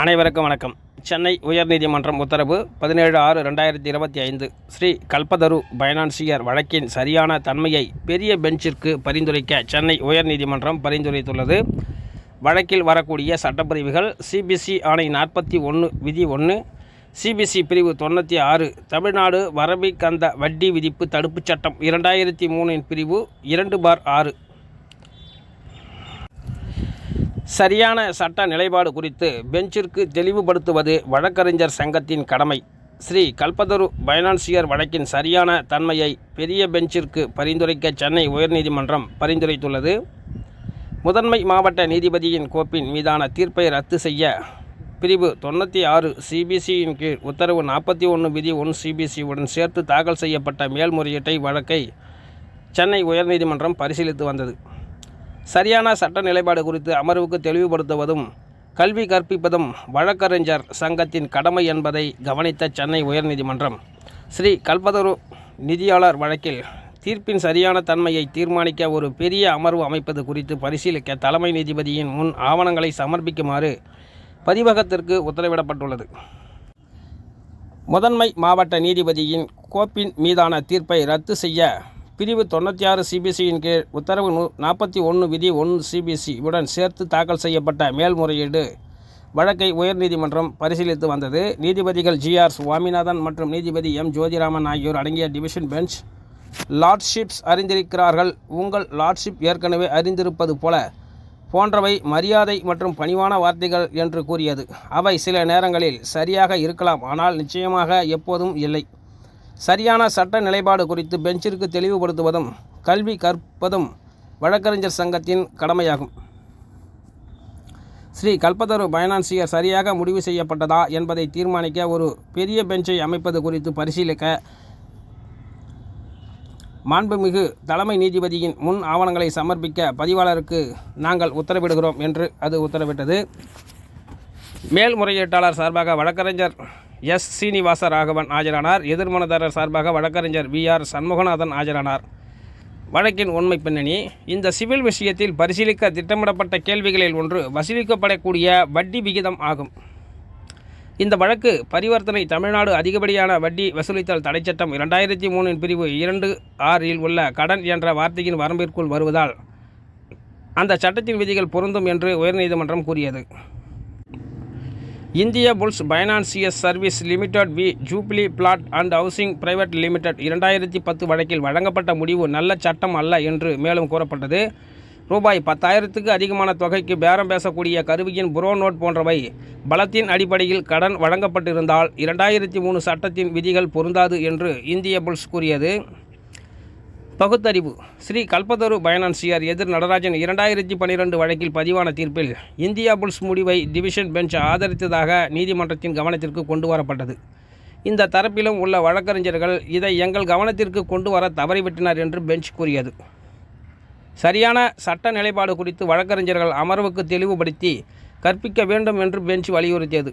அனைவருக்கும் வணக்கம். சென்னை உயர்நீதிமன்றம் உத்தரவு பதினேழு ஆறு ரெண்டாயிரத்தி இருபத்தி ஐந்து. ஸ்ரீ கல்பதரு பைனான்சியர் வழக்கின் சரியான தன்மையை பெரிய பெஞ்சிற்கு பரிந்துரைக்க சென்னை உயர்நீதிமன்றம் பரிந்துரைத்துள்ளது. வழக்கில் வரக்கூடிய சட்டப்பிரிவுகள் சிபிசி ஆணை நாற்பத்தி ஒன்று விதி ஒன்று சிபிசி பிரிவு தொண்ணூற்றி ஆறு தமிழ்நாடு வரபிக்கந்த வட்டி விதிப்பு தடுப்புச் சட்டம் இரண்டாயிரத்தி மூணின் பிரிவு இரண்டு பார் ஆறு. சரியான சட்ட நிலைப்பாடு குறித்து பெஞ்சிற்கு தெளிவுபடுத்துவது வழக்கறிஞர் சங்கத்தின் கடமை. ஸ்ரீ கல்பதரு பைனான்சியர் வழக்கின் சரியான தன்மையை பெரிய பெஞ்சிற்கு பரிந்துரைக்க சென்னை உயர்நீதிமன்றம் பரிந்துரைத்துள்ளது. முதன்மை மாவட்ட நீதிபதியின் கோப்பின் மீதான தீர்ப்பை ரத்து செய்ய பிரிவு தொண்ணூற்றி ஆறு சிபிசியின் கீழ் உத்தரவு நாற்பத்தி ஒன்று விதி ஒன் சிபிசியுடன் சேர்த்து தாக்கல் செய்யப்பட்ட மேல்முறையீட்டை வழக்கை சென்னை உயர்நீதிமன்றம் பரிசீலித்து வந்தது. சரியான சட்ட நிலைப்பாடு குறித்து அமர்வுக்கு தெளிவுபடுத்துவதும் கல்வி கற்பிப்பதும் வழக்கறிஞர் சங்கத்தின் கடமை என்பதை கவனித்த சென்னை உயர்நீதிமன்றம் ஸ்ரீ கல்பதரு நிதியாளர் வழக்கில் தீர்ப்பின் சரியான தன்மையை தீர்மானிக்க ஒரு பெரிய அமர்வு அமைப்பது குறித்து பரிசீலிக்க தலைமை நீதிபதியின் முன் ஆவணங்களை சமர்ப்பிக்குமாறு பதிவகத்திற்கு உத்தரவிடப்பட்டுள்ளது. முதன்மை மாவட்ட நீதிபதியின் கோப்பின் மீதான தீர்ப்பை ரத்து செய்ய பிரிவு தொண்ணூற்றி ஆறு சிபிசியின் கீழ் உத்தரவு நூ நாற்பத்தி ஒன்று விதி ஒன்று சிபிசி உடன் சேர்த்து தாக்கல் செய்யப்பட்ட மேல்முறையீடு வழக்கை உயர்நீதிமன்றம் பரிசீலித்து வந்தது. நீதிபதிகள் ஜி ஆர் சுவாமிநாதன் மற்றும் நீதிபதி எம் ஜோதிராமன் ஆகியோர் அடங்கிய டிவிஷன் பெஞ்ச் லார்ட்ஷிப்ஸ் அறிந்திருக்கிறார்கள். உங்கள் லார்ட்ஷிப் ஏற்கனவே அறிந்திருப்பது போல போன்றவை மரியாதை மற்றும் பணிவான வார்த்தைகள் என்று கூறியது. அவை சில நேரங்களில் சரியாக இருக்கலாம். ஆனால் நிச்சயமாக எப்போதும் இல்லை. சரியான சட்ட நிலைப்பாடு குறித்து பெஞ்சிற்கு தெளிவுபடுத்துவதும் கல்வி கற்பதும் வழக்கறிஞர் சங்கத்தின் கடமையாகும். ஸ்ரீ கல்பதரு பைனான்சியர் சரியாக முடிவு செய்யப்பட்டதா என்பதை தீர்மானிக்க ஒரு பெரிய பெஞ்சை அமைப்பது குறித்து பரிசீலிக்க மாண்புமிகு தலைமை நீதிபதியின் முன் ஆவணங்களை சமர்ப்பிக்க பதிவாளருக்கு நாங்கள் உத்தரவிடுகிறோம் என்று அது உத்தரவிட்டது. மேல்முறையீட்டாளர் சார்பாக வழக்கறிஞர் எஸ். சீனிவாச ராகவன் ஆஜரானார். எதிர்மனதாரர் சார்பாக வழக்கறிஞர் வி. ஆர். சண்முகநாதன் ஆஜரானார். வழக்கின் உண்மை பின்னணி. இந்த சிவில் விஷயத்தில் பரிசீலிக்க திட்டமிடப்பட்ட கேள்விகளில் ஒன்று வசூலிக்கப்படக்கூடிய வட்டி விகிதம் ஆகும். இந்த வழக்கு பரிவர்த்தனை தமிழ்நாடு அதிகப்படியான வட்டி வசூலித்தல் தடைச்சட்டம் இரண்டாயிரத்தி மூணின் பிரிவு இரண்டு ஆறில் உள்ள கடன் என்ற வார்த்தையின் வரம்பிற்குள் வருவதால் அந்த சட்டத்தின் விதிகள் பொருந்தும் என்று உயர்நீதிமன்றம் கூறியது. India Bulls financials service limited v Jubilee plot and housing private limited இரண்டாயிரத்தி பத்து வழக்கில் வழங்கப்பட்ட முடிவு நல்ல சட்டம் அல்ல என்று மேலும் கூறப்பட்டது. ரூபாய் பத்தாயிரத்துக்கு அதிகமான தொகைக்கு பேரம் பேசக்கூடிய கருவியின் புரோ நோட் போன்றவை பலத்தின் அடிப்படையில் கடன் வழங்கப்பட்டிருந்தால் இரண்டாயிரத்தி மூணு சட்டத்தின் விதிகள் பொருந்தாது என்று இந்திய புல்ஸ் கூறியது. பகுத்தறிவு. ஸ்ரீ கல்பதரு பைனான்சியர் எதிர் நடராஜன் இரண்டாயிரத்தி பன்னிரெண்டு வழக்கில் பதிவான தீர்ப்பில் இந்தியா புல்ஸ் முடிவை டிவிஷன் பெஞ்ச் ஆதரித்ததாக நீதிமன்றத்தின் கவனத்திற்கு கொண்டு வரப்பட்டது. இந்த தரப்பிலும் உள்ள வழக்கறிஞர்கள் இதை எங்கள் கவனத்திற்கு கொண்டு வர தவறிவிட்டனர் என்று பெஞ்ச் கூறியது. சரியான சட்ட நிலைப்பாடு குறித்து வழக்கறிஞர்கள் அமர்வுக்கு தெளிவுபடுத்தி கற்பிக்க வேண்டும் என்று பெஞ்ச் வலியுறுத்தியது.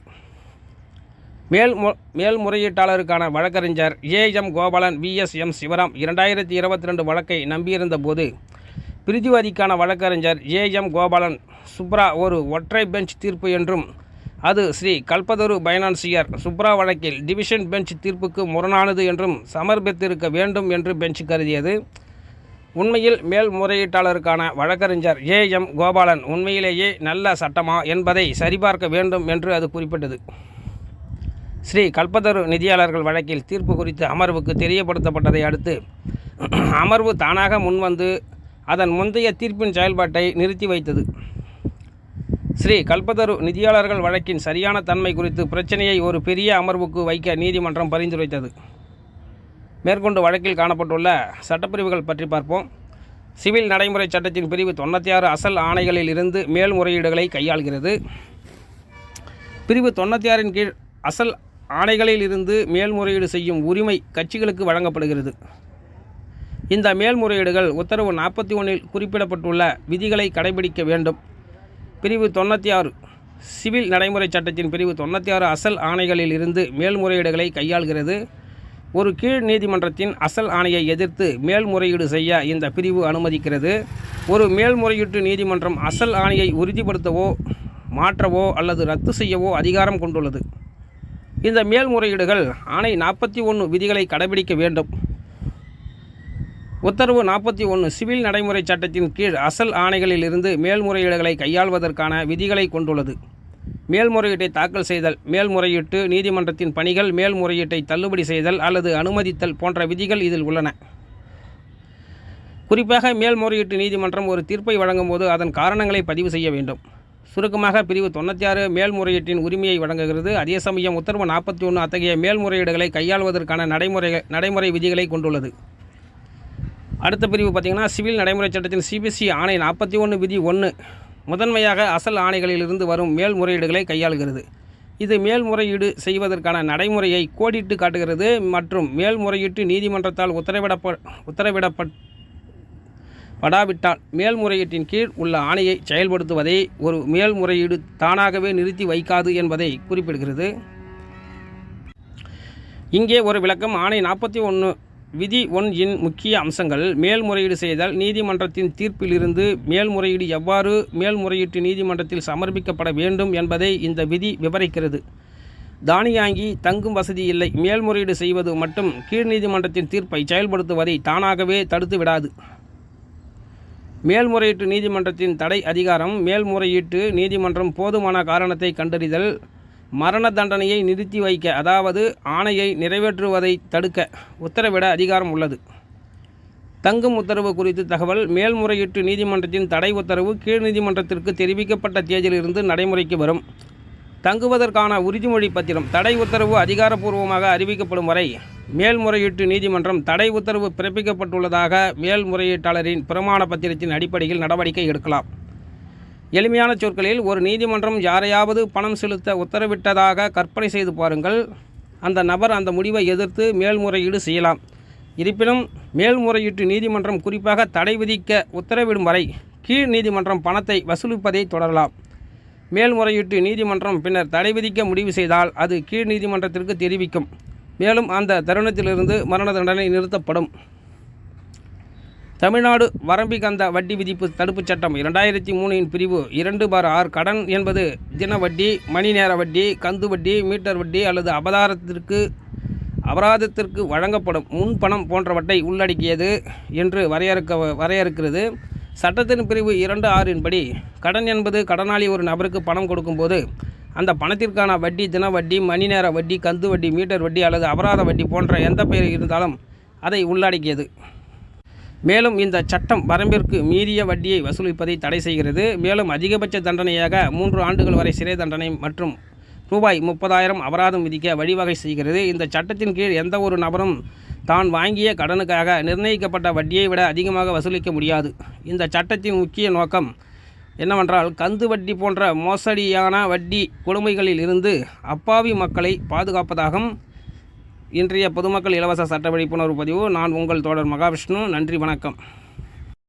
மேல்மு மேல்முறையீட்டாளருக்கான வழக்கறிஞர் A M Gopalan VS M Sivaram இரண்டாயிரத்தி இருபத்தி ரெண்டு வழக்கை நம்பியிருந்த போது பிரிதிவாதிக்கான வழக்கறிஞர் ஏ எம் கோபாலன் சுப்ரா ஒரு ஒற்றை பெஞ்ச் தீர்ப்பு என்றும் அது ஸ்ரீ கல்பதரு பைனான்சியர் சுப்ரா வழக்கில் டிவிஷன் பெஞ்ச் தீர்ப்புக்கு முரணானது என்றும் சமர்ப்பித்திருக்க வேண்டும் என்று பெஞ்ச் கருதியது. உண்மையில் மேல்முறையீட்டாளருக்கான வழக்கறிஞர் ஏ எம் கோபாலன் உண்மையிலேயே நல்ல சட்டமா என்பதை சரிபார்க்க வேண்டும் என்று அது குறிப்பிட்டது. ஸ்ரீ கல்பதரு நிதியாளர்கள் வழக்கில் தீர்ப்பு குறித்து அமர்வுக்கு தெரியப்படுத்தப்பட்டதை அடுத்து அமர்வு தானாக முன்வந்து அதன் முந்தைய தீர்ப்பின் செயல்பாட்டை நிறுத்தி வைத்தது. ஸ்ரீ கல்பதரு நிதியாளர்கள் வழக்கின் சரியான தன்மை குறித்து பிரச்சனையை ஒரு பெரிய அமர்வுக்கு வைக்க நீதிமன்றம் பரிந்துரைத்தது. மேற்கொண்டு வழக்கில் காணப்பட்டுள்ள சட்டப்பிரிவுகள் பற்றி பார்ப்போம். சிவில் நடைமுறை சட்டத்தின் பிரிவு தொண்ணூற்றி ஆறு அசல் ஆணைகளில் இருந்து மேல்முறையீடுகளை கையாள்கிறது. பிரிவு தொண்ணூற்றி ஆறின் கீழ் அசல் ஆணைகளில் இருந்து மேல்முறையீடு செய்யும் உரிமை கட்சிகளுக்கு வழங்கப்படுகிறது. இந்த மேல்முறையீடுகள் உத்தரவு நாற்பத்தி ஒன்றில் குறிப்பிடப்பட்டுள்ள விதிகளை கடைபிடிக்க வேண்டும். பிரிவு தொண்ணூற்றி ஆறு சிவில் நடைமுறை சட்டத்தின் பிரிவு தொண்ணூற்றி ஆறு அசல் ஆணைகளில் இருந்து மேல்முறையீடுகளை கையாள்கிறது. ஒரு கீழ் நீதிமன்றத்தின் அசல் ஆணையை எதிர்த்து மேல்முறையீடு செய்ய இந்த பிரிவு அனுமதிக்கிறது. ஒரு மேல்முறையீட்டு நீதிமன்றம் அசல் ஆணையை உறுதிப்படுத்தவோ மாற்றவோ அல்லது ரத்து செய்யவோ அதிகாரம் கொண்டுள்ளது. இந்த மேல்முறையீடுகள் ஆணை நாற்பத்தி ஒன்று விதிகளை கடைபிடிக்க வேண்டும். உத்தரவு நாற்பத்தி ஒன்று சிவில் நடைமுறை சட்டத்தின் கீழ் அசல் ஆணைகளிலிருந்து மேல்முறையீடுகளை கையாள்வதற்கான விதிகளை கொண்டுள்ளது. மேல்முறையீட்டை தாக்கல் செய்தல் மேல்முறையீட்டு நீதிமன்றத்தின் பணிகள் மேல்முறையீட்டை தள்ளுபடி செய்தல் அல்லது அனுமதித்தல் போன்ற விதிகள் இதில் உள்ளன. குறிப்பாக மேல்முறையீட்டு நீதிமன்றம் ஒரு தீர்ப்பை வழங்கும் போது அதன் காரணங்களை பதிவு செய்ய வேண்டும். சுருக்கமாக பிரிவு தொண்ணூற்றி ஆறு மேல்முறையீட்டின் உரிமையை வழங்குகிறது. அதே சமயம் உத்தரவு நாற்பத்தி ஒன்று அத்தகைய மேல்முறையீடுகளை கையாள்வதற்கான நடைமுறை நடைமுறை விதிகளை கொண்டுள்ளது. அடுத்த பிரிவு பார்த்திங்கன்னா சிவில் நடைமுறை சட்டத்தின் சிபிசி ஆணை நாற்பத்தி ஒன்று விதி ஒன்று முதன்மையாக அசல் ஆணைகளிலிருந்து வரும் மேல்முறையீடுகளை கையாளுகிறது. இது மேல்முறையீடு செய்வதற்கான நடைமுறையை கோடிட்டு காட்டுகிறது மற்றும் மேல்முறையீட்டு நீதிமன்றத்தால் உத்தரவிடப்ப உத்தரவிடப்பட் படாவிட்டால் மேல்முறையீட்டின் கீழ் உள்ள ஆணையை செயல்படுத்துவதை ஒரு மேல்முறையீடு தானாகவே நிறுத்தி வைக்காது என்பதை குறிப்பிடுகிறது. இங்கே ஒரு விளக்கம். ஆணை நாற்பத்தி ஒன்று விதி ஒன் இன் முக்கிய அம்சங்கள். மேல்முறையீடு செய்தால் நீதிமன்றத்தின் தீர்ப்பிலிருந்து மேல்முறையீடு எவ்வாறு மேல்முறையீட்டு நீதிமன்றத்தில் சமர்ப்பிக்கப்பட வேண்டும் என்பதை இந்த விதி விவரிக்கிறது. தானியாங்கி தங்கும் வசதி இல்லை. மேல்முறையீடு செய்வது மட்டும் கீழ் நீதிமன்றத்தின் தீர்ப்பை செயல்படுத்துவதை தானாகவே தடுத்து விடாது மேல்முறையீட்டு நீதிமன்றத்தின் தடை அதிகாரம் மேல்முறையீட்டு நீதிமன்றம் போதுமான காரணத்தை கண்டறிதல் மரண தண்டனையை நிறுத்தி வைக்க அதாவது ஆணையை நிறைவேற்றுவதை தடுக்க உத்தரவிட அதிகாரம் உள்ளது. தங்கும் உத்தரவு குறித்து தகவல் மேல்முறையீட்டு நீதிமன்றத்தின் தடை உத்தரவு கீழ் நீதிமன்றத்திற்கு தெரிவிக்கப்பட்ட தேதியிலிருந்து நடைமுறைக்கு வரும். தங்குவதற்கான உறுதிமொழி பத்திரம் தடை உத்தரவு அதிகாரப்பூர்வமாக அறிவிக்கப்படும் வரை மேல்முறையீட்டு நீதிமன்றம் தடை உத்தரவு பிறப்பிக்கப்பட்டுள்ளதாக மேல்முறையீட்டாளரின் பிரமாண பத்திரத்தின் அடிப்படையில் நடவடிக்கை எடுக்கலாம். எளிமையான சொற்களில் ஒரு நீதிமன்றம் யாரையாவது பணம் செலுத்த உத்தரவிட்டதாக கற்பனை செய்து பாருங்கள். அந்த நபர் அந்த முடிவை எதிர்த்து மேல்முறையீடு செய்யலாம். இருப்பினும் மேல்முறையீட்டு நீதிமன்றம் குறிப்பாக தடை விதிக்க உத்தரவிடும் வரை கீழ் நீதிமன்றம் பணத்தை வசூலிப்பதை தொடரலாம். மேல்முறையீட்டு நீதிமன்றம் பின்னர் தடை விதிக்க முடிவு செய்தால் அது கீழ் நீதிமன்றத்திற்கு தெரிவிக்கும். மேலும் அந்த தருணத்திலிருந்து மரண தண்டனை நிறுத்தப்படும். தமிழ்நாடு வரம்பிகந்த வட்டி விதிப்பு தடுப்புச் சட்டம் இரண்டாயிரத்தி மூணின் பிரிவு இரண்டு பார் ஆறு கடன் என்பது தின வட்டி மணி நேர வட்டி கந்து வட்டி மீட்டர் வட்டி அல்லது அபதாரத்திற்கு அபராதத்திற்கு வழங்கப்படும் முன்பணம் போன்றவற்றை உள்ளடக்கியது என்று வரையறுக்க வரையறுக்கிறது. சட்டத்தின் பிரிவு இரண்டு ஆறின்படி கடன் என்பது கடனாளி ஒரு நபருக்கு பணம் கொடுக்கும்போது அந்த பணத்திற்கான வட்டி தின வட்டி மணி நேர வட்டி கந்து வட்டி மீட்டர் வட்டி அல்லது அபராத வட்டி போன்ற எந்த பெயர் இருந்தாலும் அதை உள்ளடக்கியது. மேலும் இந்த சட்டம் வரம்பிற்கு மீறிய வட்டியை வசூலிப்பதை தடை செய்கிறது. மேலும் அதிகபட்ச தண்டனையாக மூன்று ஆண்டுகள் வரை சிறை தண்டனை மற்றும் ரூபாய் முப்பதாயிரம் அபராதம் விதிக்க வழிவகை செய்கிறது. இந்த சட்டத்தின் கீழ் எந்த ஒரு நபரும் தான் வாங்கிய கடனுக்காக நிர்ணயிக்கப்பட்ட வட்டியை விட அதிகமாக வசூலிக்க முடியாது. இந்த சட்டத்தின் முக்கிய நோக்கம் என்னவென்றால் கந்து வட்டி போன்ற மோசடியான வட்டி கொடுமைகளில் இருந்து அப்பாவி மக்களை பாதுகாப்பதாகும். இன்றைய பொதுமக்கள் இலவச சட்ட விழிப்புணர்வு பதிவு. நான் உங்கள் தோழர் மகாவிஷ்ணு. நன்றி வணக்கம்.